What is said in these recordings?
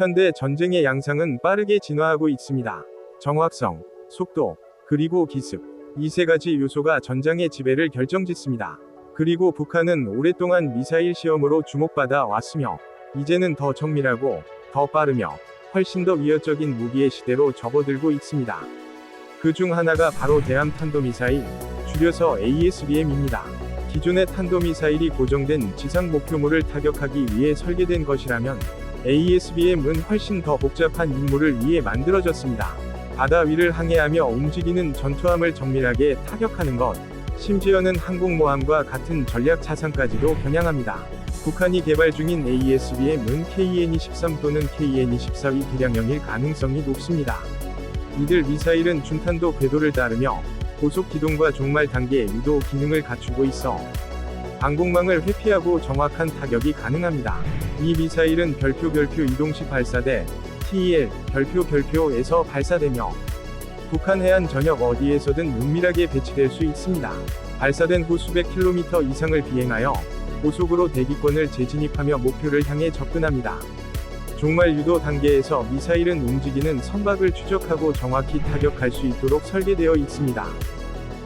현대 전쟁의 양상은 빠르게 진화하고 있습니다. 정확성, 속도, 그리고 기습. 이 세 가지 요소가 전장의 지배를 결정짓습니다. 그리고 북한은 오랫동안 미사일 시험으로 주목받아 왔으며, 이제는 더 정밀하고, 더 빠르며, 훨씬 더 위협적인 무기의 시대로 접어들고 있습니다. 그 중 하나가 바로 대함 탄도미사일, 줄여서 ASBM입니다. 기존의 탄도미사일이 고정된 지상 목표물을 타격하기 위해 설계된 것이라면, ASBM은 훨씬 더 복잡한 임무를 위해 만들어졌습니다. 바다 위를 항해하며 움직이는 전투함을 정밀하게 타격하는 것, 심지어는 항공모함과 같은 전략 차상까지도 겨냥합니다. 북한이 개발 중인 ASBM은 KN-23 또는 KN-24위 개량형일 가능성이 높습니다. 이들 미사일은 중탄도 궤도를 따르며 고속 기동과 종말 단계 유도 기능을 갖추고 있어 방공망을 회피하고 정확한 타격이 가능합니다. 이 미사일은 별표 별표 이동시 발사대 TEL 별표 별표에서 발사되며 북한 해안 전역 어디에서든 은밀하게 배치될 수 있습니다. 발사된 후 수백 킬로미터 이상을 비행하여 고속으로 대기권을 재진입하며 목표를 향해 접근합니다. 종말 유도 단계에서 미사일은 움직이는 선박을 추적하고 정확히 타격할 수 있도록 설계되어 있습니다.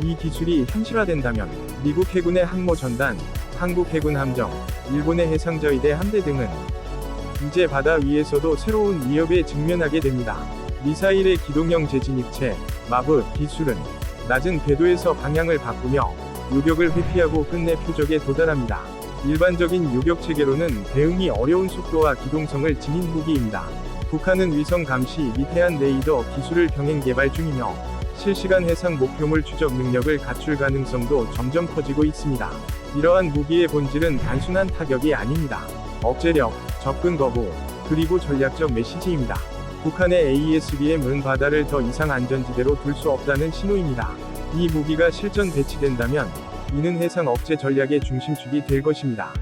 이 기술이 현실화된다면 미국 해군의 항모 전단, 한국 해군 함정, 일본의 해상자위대 함대 등은 이제 바다 위에서도 새로운 위협에 직면하게 됩니다. 미사일의 기동형 재진입체, 마브 기술은 낮은 궤도에서 방향을 바꾸며 요격을 회피하고 끝내 표적에 도달합니다. 일반적인 요격 체계로는 대응이 어려운 속도와 기동성을 지닌 무기입니다. 북한은 위성 감시 및 해안 레이더 기술을 병행 개발 중이며 실시간 해상 목표물 추적 능력을 갖출 가능성도 점점 커지고 있습니다. 이러한 무기의 본질은 단순한 타격이 아닙니다. 억제력, 접근 거부, 그리고 전략적 메시지입니다. 북한의 ASBM은 바다를 더 이상 안전지대로 둘 수 없다는 신호입니다. 이 무기가 실전 배치된다면 이는 해상 억제 전략의 중심축이 될 것입니다.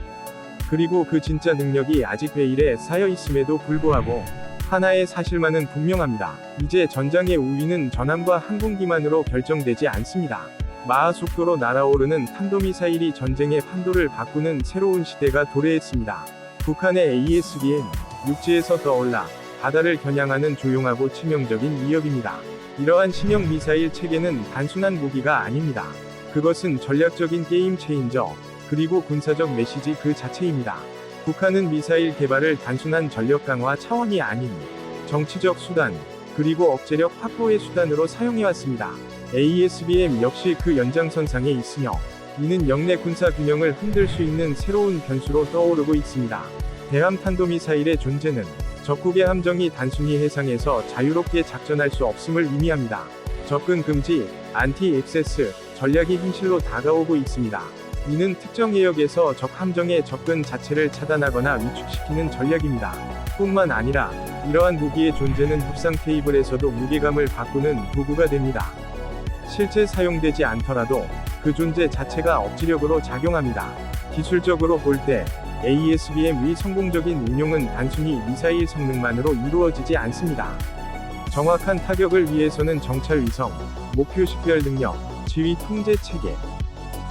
그리고 그 진짜 능력이 아직 베일에 쌓여 있음에도 불구하고 하나의 사실만은 분명합니다. 이제 전장의 우위는 전함과 항공기만으로 결정되지 않습니다. 마하 속도로 날아오르는 탄도미사일이 전쟁의 판도를 바꾸는 새로운 시대가 도래했습니다. 북한의 ASBM, 육지에서 떠올라 바다를 겨냥하는 조용하고 치명적인 위협입니다. 이러한 신형 미사일 체계는 단순한 무기가 아닙니다. 그것은 전략적인 게임 체인저, 그리고 군사적 메시지 그 자체입니다. 북한은 미사일 개발을 단순한 전력 강화 차원이 아닌 정치적 수단, 그리고 억제력 확보의 수단으로 사용해왔습니다. ASBM 역시 그 연장선상에 있으며, 이는 영내 군사 균형을 흔들 수 있는 새로운 변수로 떠오르고 있습니다. 대함 탄도미사일의 존재는 적국의 함정이 단순히 해상에서 자유롭게 작전할 수 없음을 의미합니다. 접근 금지, 안티 액세스 전략이 현실로 다가오고 있습니다. 이는 특정 해역에서 적 함정의 접근 자체를 차단하거나 위축시키는 전략입니다. 뿐만 아니라 이러한 무기의 존재는 협상 테이블에서도 무게감을 바꾸는 도구가 됩니다. 실제 사용되지 않더라도 그 존재 자체가 억지력으로 작용합니다. 기술적으로 볼 때 ASBM의 성공적인 운용은 단순히 미사일 성능만으로 이루어지지 않습니다. 정확한 타격을 위해서는 정찰 위성, 목표 식별 능력, 지휘 통제 체계,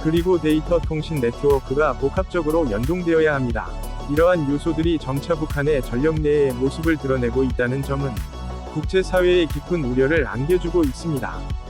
그리고 데이터 통신 네트워크가 복합적으로 연동되어야 합니다. 이러한 요소들이 점차 북한의 전력 내의 모습을 드러내고 있다는 점은 국제사회의 깊은 우려를 안겨주고 있습니다.